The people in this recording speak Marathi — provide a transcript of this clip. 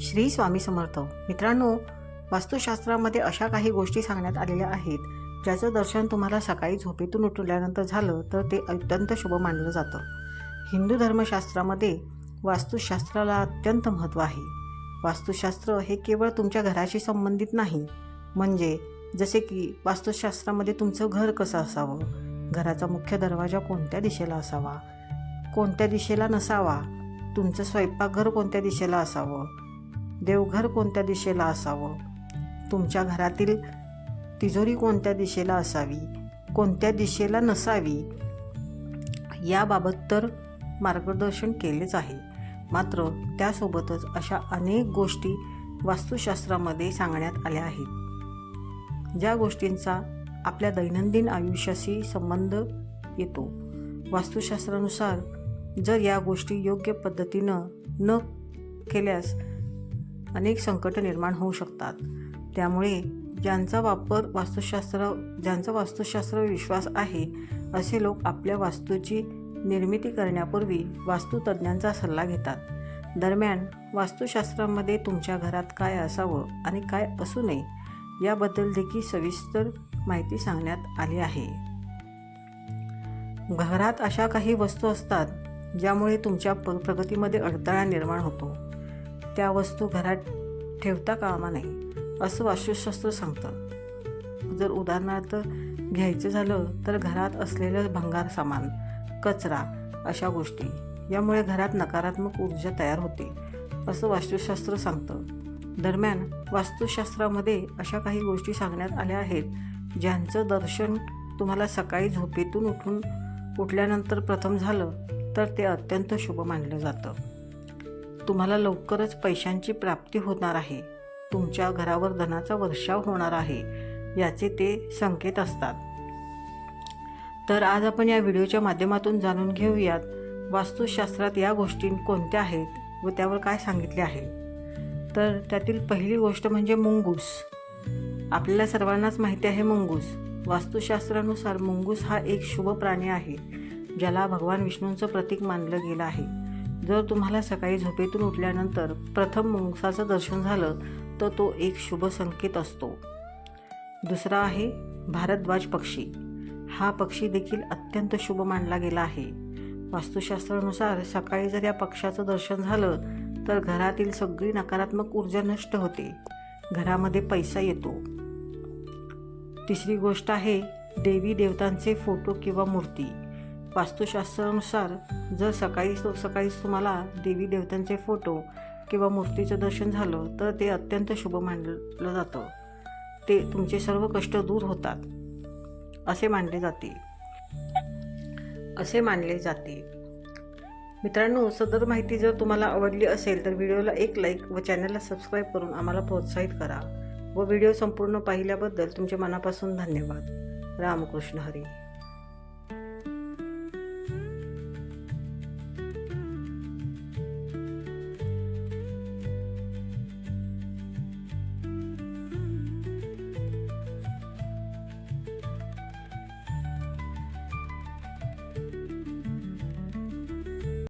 श्री स्वामी समर्थ. मित्रांनो वास्तुशास्त्रामध्ये अशा काही गोष्टी सांगण्यात आलेल्या आहेत ज्याचं दर्शन तुम्हाला सकाळी झोपेतून उठल्यानंतर झालं तर ते अत्यंत शुभ मानलं जातं. हिंदू धर्मशास्त्रामध्ये वास्तुशास्त्राला अत्यंत महत्त्व आहे. वास्तुशास्त्र हे केवळ तुमच्या घराशी संबंधित नाही म्हणजे जसे की वास्तुशास्त्रामध्ये तुमचं घर कसं असावं घराचा मुख्य दरवाजा कोणत्या दिशेला असावा कोणत्या दिशेला नसावा तुमचं स्वयंपाकघर कोणत्या दिशेला असावं देवघर कोणत्या दिशेला असावं? तुमच्या घरातील तिजोरी कोणत्या दिशेला असावी? कोणत्या दिशेला नसावी? याबाबत तर मार्गदर्शन केलेच आहे. मात्र त्यासोबतच अशा अनेक गोष्टी वास्तुशास्त्रामध्ये सांगण्यात आल्या आहेत. ज्या गोष्टींचा आपल्या दैनंदिन आयुष्याशी संबंध येतो. वास्तुशास्त्रानुसार जर या गोष्टी योग्य पद्धतीनं न केल्यास अनेक संकट निर्माण होऊ शकतात. त्यामुळे ज्यांचा वापर वास्तुशास्त्र ज्यांचा वास्तुशास्त्र विश्वास आहे असे लोक आपल्या वास्तूची निर्मिती करण्यापूर्वी वास्तुतज्ञांचा सल्ला घेतात. दरम्यान वास्तुशास्त्रामध्ये तुमच्या घरात काय असावं आणि काय असू नये याबद्दल देखील सविस्तर माहिती सांगण्यात आली आहे. घरात अशा काही वस्तू असतात ज्यामुळे तुमच्या प प्रगतीमध्ये अडथळा निर्माण होतो. त्या वस्तू घरात ठेवता कामा नये असं वास्तुशास्त्र सांगतं. जर उदाहरणार्थ घ्यायचं झालं तर घरात असलेलं भंगार सामान कचरा अशा गोष्टी यामुळे घरात नकारात्मक ऊर्जा तयार होते असं वास्तुशास्त्र सांगतं. दरम्यान वास्तुशास्त्रामध्ये अशा काही गोष्टी सांगण्यात आल्या आहेत ज्यांचं दर्शन तुम्हाला सकाळी झोपेतून उठून उठल्यानंतर प्रथम झालं तर ते अत्यंत शुभ मानलं जातं. तुम्हाला लवकरच पैशांची प्राप्ती होणार आहे. तुमच्या घरावर धनाचा वर्षाव होणार आहे याचे ते संकेत असतात. तर आज आपण या व्हिडिओच्या माध्यमातून जाणून घेऊयात वास्तुशास्त्रात या गोष्टी कोणत्या आहेत व त्यावर काय सांगितले आहे. तर त्यातील पहिली गोष्ट म्हणजे मुंगूस. आपल्याला सर्वांनाच माहिती आहे मुंगूस. वास्तुशास्त्रानुसार मुंगूस हा एक शुभ प्राणी आहे ज्याला भगवान विष्णूंचं प्रतीक मानलं गेलं आहे. जर तुम्हाला सकाळी झोपेतून उठल्यानंतर प्रथम मुंगसाचं दर्शन झालं तर तो एक शुभ संकेत असतो. दुसरा आहे भारद्वाज पक्षी. हा पक्षी देखील अत्यंत शुभ मानला गेला आहे. वास्तुशास्त्रानुसार सकाळी जर या पक्षाचं दर्शन झालं तर घरातील सगळी नकारात्मक ऊर्जा नष्ट होते. घरामध्ये पैसा येतो. तिसरी गोष्ट आहे देवी देवतांचे फोटो किंवा मूर्ती. वास्तुशास्त्रानुसार जर सकाळी सकाळीच तुम्हाला देवी देवतांचे फोटो किंवा मूर्तीचं दर्शन झालं तर ते अत्यंत शुभ मानलं जातं. ते तुमचे सर्व कष्ट दूर होतात असे मानले जाते. असे मानले जाते. मित्रांनो सदर माहिती जर तुम्हाला आवडली असेल तर व्हिडिओला एक लाईक व चॅनलला सबस्क्राईब करून आम्हाला प्रोत्साहित करा व व्हिडिओ संपूर्ण पाहिल्याबद्दल तुमच्या मनापासून धन्यवाद. रामकृष्ण हरी.